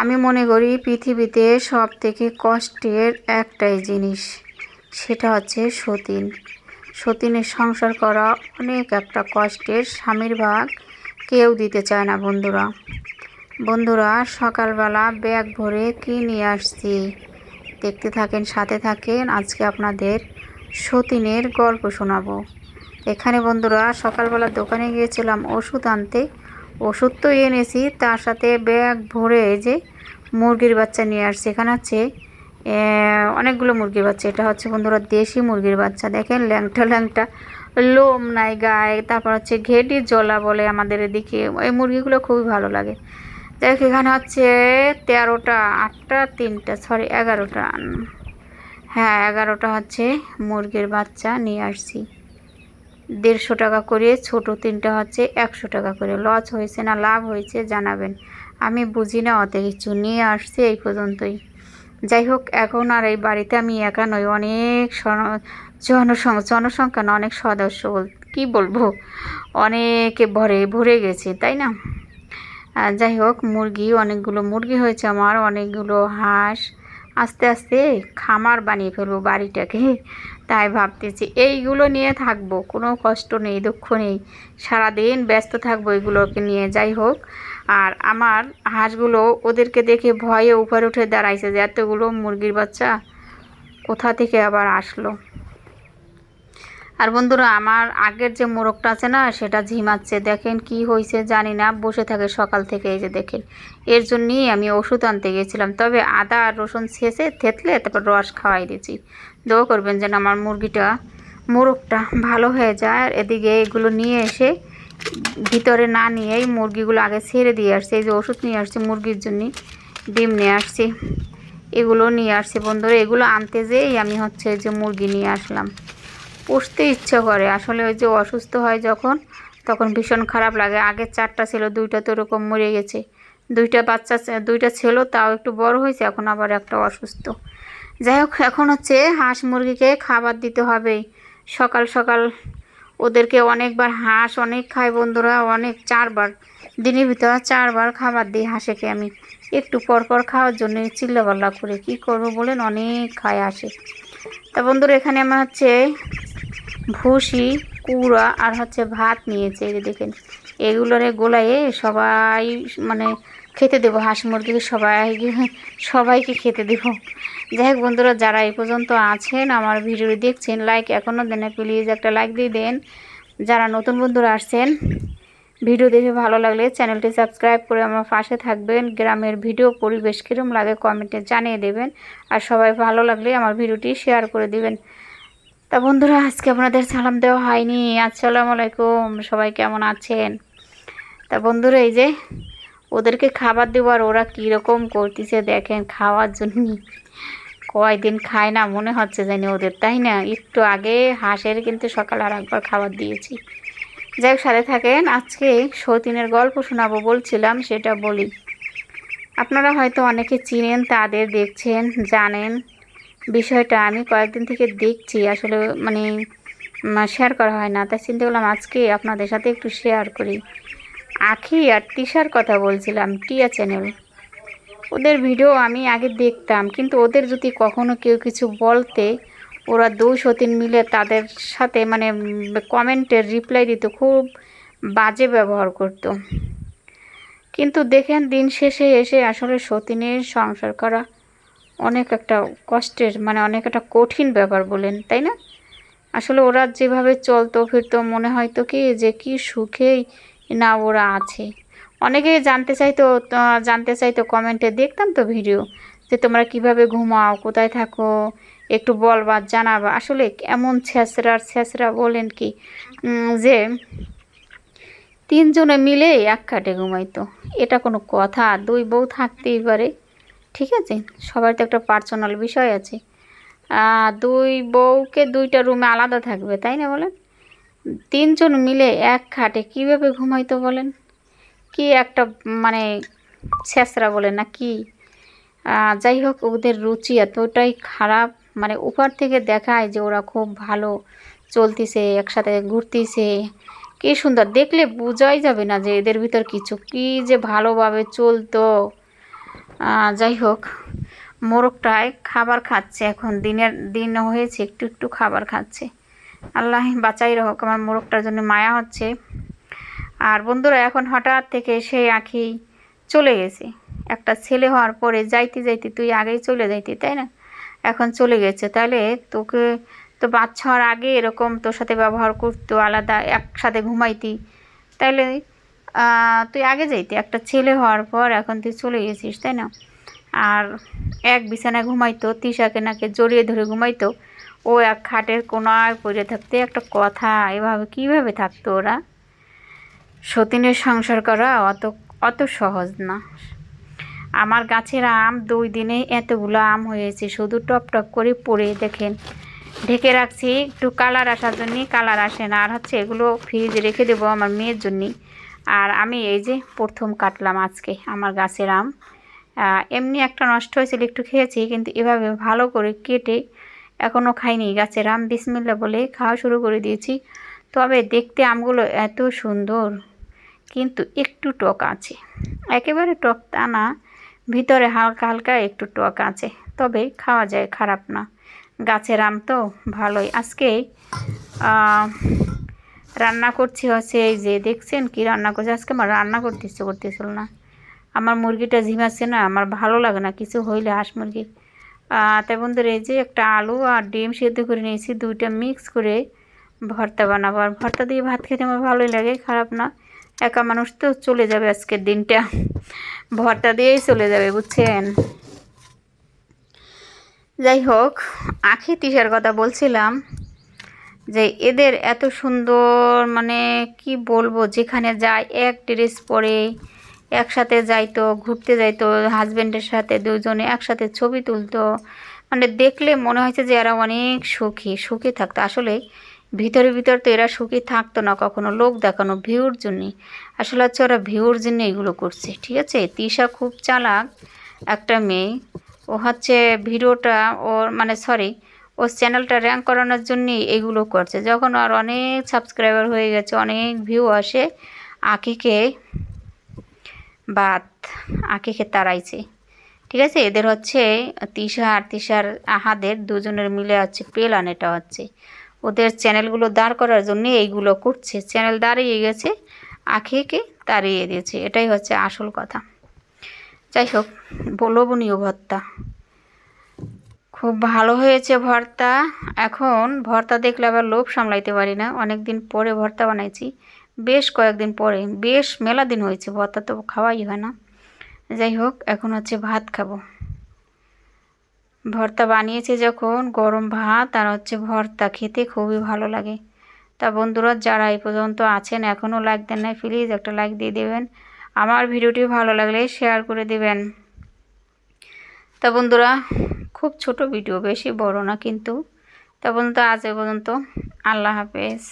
আমি মনে করি পৃথিবীতে সব থেকে কষ্টের একটাই জিনিস, সেটা হচ্ছে সতীন। সতীনের সংসার করা অনেক একটা কষ্টের স্বামীর ভাগ কেউ দিতে চায় না, বন্ধুরা। বন্ধুরা, সকালবেলা ব্যাগ ভরে কী নিয়ে আসছি? দেখতে থাকেন, সাথে থাকেন, আজকে আপনাদের সতীনের গল্প শোনাবো। এখানে বন্ধুরা, সকালবেলা দোকানে গিয়েছিলাম ওষুধ আনতে, ওষুধ তো এনেছি, তার সাথে ব্যাগ ভরে যে মুরগির বাচ্চা নিয়ে আসছি। এখানে হচ্ছে অনেকগুলো মুরগির বাচ্চা। এটা হচ্ছে বন্ধুরা দেশি মুরগির বাচ্চা। দেখেন ল্যাংটা ল্যাংটা। লোম নাই গায়ে। তারপর হচ্ছে ঘেটি জলা বলে আমাদের এদিকে। এই মুরগিগুলো খুবই ভালো লাগে। দেখ, এখানে হচ্ছে তেরোটা, আটটা, তিনটা সরি এগারোটা। হ্যাঁ এগারোটা হচ্ছে মুরগির বাচ্চা নিয়ে আসছি। দেড়শো টাকা করে, ছোট তিনটা হচ্ছে একশো টাকা করে। লস হয়েছে না, লাভ হয়েছে, জানাবেন। আমি বুঝি না অত কিছু নিয়ে আসছি এই পর্যন্তই। যাই হোক, এখন আর এই বাড়িতে আমি একা নই, অনেক জনসং- জনসংখ্যা না, অনেক সদস্য বল, কী বলব? অনেকে ভরে ভরে গেছে, তাই না? যাই হোক, মুরগি, অনেকগুলো মুরগি হয়েছে আমার, অনেকগুলো হাঁস, আস্তে আস্তে খামার বানিয়ে ফেলব বাড়িটাকে। তাই ভাবতেছি এইগুলো নিয়ে থাকব, কোনো কষ্ট নেই, দুঃখ নেই, সারাদিন ব্যস্ত থাকব এগুলোকে নিয়ে। যাই হোক আর আমার হাঁসগুলো ওদেরকে দেখে ভয়ে উপরে উঠে দাঁড়াইছে যে, এতগুলো মুরগির বাচ্চা কোথা থেকে আবার আসলো? আর বন্ধুরা, আমার আগের যে মোরগটা আছে না, সেটা ঝিমাচ্ছে। দেখেন কি হয়েছে জানি না, বসে থাকে সকাল থেকে এই যে দেখেন। এর জন্যই আমি ওষুধ আনতে গিয়েছিলাম তবে আদা আর রসুন ছেঁচে থেতলে তারপর রস খাওয়াই দিয়েছি। দোয়া করবেন যেন আমার মুরগিটা, মোরগটা ভালো হয়ে যায়। আর এদিকে এগুলো নিয়ে এসে ভিতরে না নিয়েই মুরগিগুলো আগে ছেড়ে দিয়ে আসছে, এই যে ওষুধ নিয়ে আসছে, মুরগির জন্য ডিম নিয়ে আসছি, এগুলো নিয়ে আসছে বন্ধুরা, এগুলো আনতে যেয়েই আমি হচ্ছে যে মুরগি নিয়ে আসলাম। পুষতে ইচ্ছে করে, আসলে ওই যে অসুস্থ হয় যখন, তখন ভীষণ খারাপ লাগে, আগে চারটা ছিল, দুইটা তো ওরকম মরে গেছে, দুইটা বাচ্চা দুইটা ছিল, তাও একটু বড় হয়েছে, এখন আবার একটা অসুস্থ। যাই হোক, এখন হচ্ছে হাঁস মুরগিকে খাবার দিতে হবে, সকাল সকাল ওদেরকে অনেকবার হাঁস, অনেক খায় বন্ধুরা, অনেক, চারবার। দিনের ভিতরে চারবার খাবার দিই হাঁসেকে আমি। একটু পর পর খাওয়ার জন্য চিল্লাপাল্লা করে কি করব বলেন, অনেক খায় হাঁসে। তা বন্ধুরা, এখানে আমার হচ্ছে ভুসি, কুড়া আর হচ্ছে ভাত নিয়েছে, এই দেখেন। এগুলোরে গোলায়ে সবাই মানে খেতে দেবো, হাঁস মুরগিকে সবাই সবাইকে খেতে দেবো। যাই হোক বন্ধুরা, যারা এই পর্যন্ত আছেন, আমার ভিডিও দেখছেন লাইক এখনও দেন প্লিজ একটা লাইক দিয়ে দেন। যারা নতুন বন্ধুরা আসছেন, ভিডিও দেখে ভালো লাগলে চ্যানেলটি সাবস্ক্রাইব করে আমার পাশে থাকবেন। গ্রামের ভিডিও পরিবেশ কীরম লাগে কমেন্টে জানিয়ে দেবেন। আর সবাই ভালো লাগলে আমার ভিডিওটি শেয়ার করে দিবেন। তা বন্ধুরা, আজকে আপনাদের সালাম দেওয়া হয়নি। আসসালামু আলাইকুম, সবাই কেমন আছেন? তা বন্ধুরা, এই যে ওদেরকে খাবার দেবো আর ওরা কীরকম করতেছে দেখেন, খাওয়ার জন্য। কয়দিন খায় না, মনে হচ্ছে জানি ওদের, তাই না? একটু আগে হাঁসের কিন্তু সকাল আর একবার খাবার দিয়েছি। যাই হোক, সাথে থাকেন, আজকে সতীনের গল্প শোনাবো বলছিলাম, সেটা বলি। আপনারা হয়তো অনেকে চিনেন, তাদের দেখছেন, জানেন। বিষয়টা আমি কয়েকদিন থেকে দেখছি, আসলে মানে শেয়ার করা হয় না। তাই চিন্তা করলাম আজকে আপনাদের সাথে একটু শেয়ার করি। আখি আর তিশার কথা বলছিলাম, টিয়া চ্যানেল ওদের ভিডিও আমি আগে দেখতাম, কিন্তু ওদের যদি কখনো কেউ কিছু বলতে, ওরা দুই সতীন মিলে তাদের সাথে মানে কমেন্টের রিপ্লাই দিত, খুব বাজে ব্যবহার করতো। কিন্তু দেখেন দিন শেষে এসে আসলে সতীনের সংসার করা অনেক একটা কষ্টের মানে অনেক একটা কঠিন ব্যাপার বলেন, তাই না? আসলে ওরা যেভাবে চলতো, ফিরতো, মনে হয়তো কি যে কি সুখেই না ওরা আছে। অনেকেই জানতে চাইতো জানতে চাইতো কমেন্টে দেখতাম তো ভিডিও যে তোমরা কীভাবে ঘুমাও, কোথায় থাকো, একটু বলবা জানাবা। আসলে এমন ছেঁচড়ার ছেঁচড়া বলেন কি? যে তিনজনে মিলে এক খাটে ঘুমাইতো। এটা কোনো কথা, দুই বউ থাকতেই পারে, ঠিক আছে? সবার তো একটা পার্সোনাল বিষয় আছে। দুই বউকে দুইটা রুমে আলাদা থাকবে, তাই না বলেন? তিনজন মিলে এক খাটে কীভাবে ঘুমাইতো বলেন? কি একটা মানে ছেঁচড়া বলে না কি? যাই হোক, ওদের রুচি এতটাই খারাপ মানে উপর থেকে দেখায় যে ওরা খুব ভালো চলতিছে, একসাথে ঘুরতিছে। কি সুন্দর, দেখলে বোঝাই যাবে না যে এদের ভিতর কিছু। কি যে ভালোভাবে চলতো। যাই হোক, মোরগটায় খাবার খাচ্ছে এখন, দিনের, দিন হয়েছে, একটু একটু খাবার খাচ্ছে। আল্লাহ বাঁচাই হোক আমার মোরগটার জন্য মায়া হচ্ছে। আর বন্ধুরা, এখন হঠাৎ থেকে সেই আঁখি চলে গেছে। একটা ছেলে হওয়ার পরে যাইতে যাইতে তুই আগেই চলে যাইতি, তাই না? এখন চলে গেছে। তাহলে তোকে তো বাচ্চা হওয়ার আগে এরকম তোর সাথে ব্যবহার করতো, আলাদা একসাথে ঘুমাইতি। তাইলে তুই আগে যাইতি। একটা ছেলে হওয়ার পর এখন তুই চলে গেছিস, তাই না? আর এক বিছানায় ঘুমাইতো, তিশাকে নাকে জড়িয়ে ধরে ঘুমাইতো। ও এক খাটের কোনায় পড়ে থাকতে একটা কথা। এভাবে কীভাবে থাকতো ওরা? সতীনের সংসার করা অত অত সহজ না। আমার গাছের আম দুই দিনে এতগুলো আম হয়েছে, শুধু টপ টপ করে পড়ে দেখেন। ঢেকে রাখছি, একটু কালার আসার জন্য কালার আসে না। আর হচ্ছে এগুলো ফ্রিজে রেখে দেবো আমার মেয়ের জন্যে। আর আমি এই যে প্রথম কাটলাম আজকে আমার গাছের আম। এমনি একটা নষ্ট হয়েছিল, একটু খেয়েছি, কিন্তু এভাবে ভালো করে কেটে এখনও খাইনি। গাছের আম বিসমিল্লা বলে খাওয়া শুরু করে দিয়েছি। তবে দেখতে আমগুলো এত সুন্দর। কিন্তু একটু টক আছে। একেবারে টক তা না, ভিতরে হালকা হালকা একটু টক আছে, তবে খাওয়া যায় খারাপ না। গাছের আম তো ভালোই। আজকে রান্না করছি হচ্ছে এই যে, দেখছেন কি রান্না করছে? আজকে আমার রান্না করতে ইচ্ছে করতেছিল না। আমার মুরগিটা ঝিমাচ্ছে না, আমার ভালো লাগে না, কিছু হইলে হাঁস মুরগি। তাই বন্ধুরা, এই যে একটা আলু আর ডিম সেদ্ধ করে নিয়েছি, দুইটা মিক্স করে ভর্তা বানাবো। আর ভর্তা দিয়ে ভাত খেতে আমার ভালোই লাগে, খারাপ না। একা মানুষ তো চলে যাবে আজকের দিনটা। ভরটা দিয়েই চলে যাবে, বুঝছেন? যাই হোক, আখি তিসার কথা বলছিলাম যে এদের এত সুন্দর মানে কি বলব, যেখানে যায় এক ড্রেস পরে, একসাথে যাইতো, ঘুরতে যাইতো হাজব্যান্ডের সাথে দুজনে একসাথে ছবি তুলতো। মানে দেখলে মনে হয়েছে যে এরা অনেক সুখী সুখী থাকতো। আসলে ভিতরে ভিতর তো এরা সুখী থাকতো না, কখনো লোক দেখানো ভিউর জন্যে আসলে হচ্ছে ওরা ভিউর জন্য এগুলো করছে, ঠিক আছে? তিশা খুব চালাক একটা মেয়ে। ও হচ্ছে ভিডিওটা ওর মানে সরি ও চ্যানেলটা র্যাঙ্ক করানোর জন্যই এগুলো করছে। যখন আর অনেক সাবস্ক্রাইবার হয়ে গেছে, অনেক ভিউ আসে, আঁকিকে বাদ, আঁকিকে তাড়াইছে। ঠিক আছে? এদের হচ্ছে তিশা আর তিশার আহাদের দুজনের মিলে হচ্ছে পেলান এটা হচ্ছে। ওদের চ্যানেলগুলো দাঁড় করার জন্য এইগুলো করছে। চ্যানেল দাঁড়িয়ে গেছে, আখিকে তাড়িয়ে দিয়েছে। এটাই হচ্ছে আসল কথা। যাই হোক, লোভনীয় ভর্তা। খুব ভালো হয়েছে ভর্তা। এখন ভর্তা দেখলে আবার লোভ সামলাইতে পারি না। অনেক দিন পরে ভর্তা বানাইছি। বেশ কয়েকদিন পরে। বেশ মেলা দিন হয়েছে, ভর্তা তো খাওয়াই হয় না। যাই হোক, এখন হচ্ছে ভাত খাব। ভর্তা বানিয়েছে যখন, গরম ভাত আর হচ্ছে ভর্তা, খেতে খুবই ভালো লাগে। তা বন্ধুরা, যারা এই পর্যন্ত আছেন এখনও লাইক দেন নাই প্লিজ একটা লাইক দিয়ে দেবেন। আমার ভিডিওটি ভালো লাগলে শেয়ার করে দেবেন। তা বন্ধুরা, খুব ছোট ভিডিও, বেশি বড় না কিন্তু। তা বন্ধুরা, আজ পর্যন্ত, আল্লাহ হাফেজ।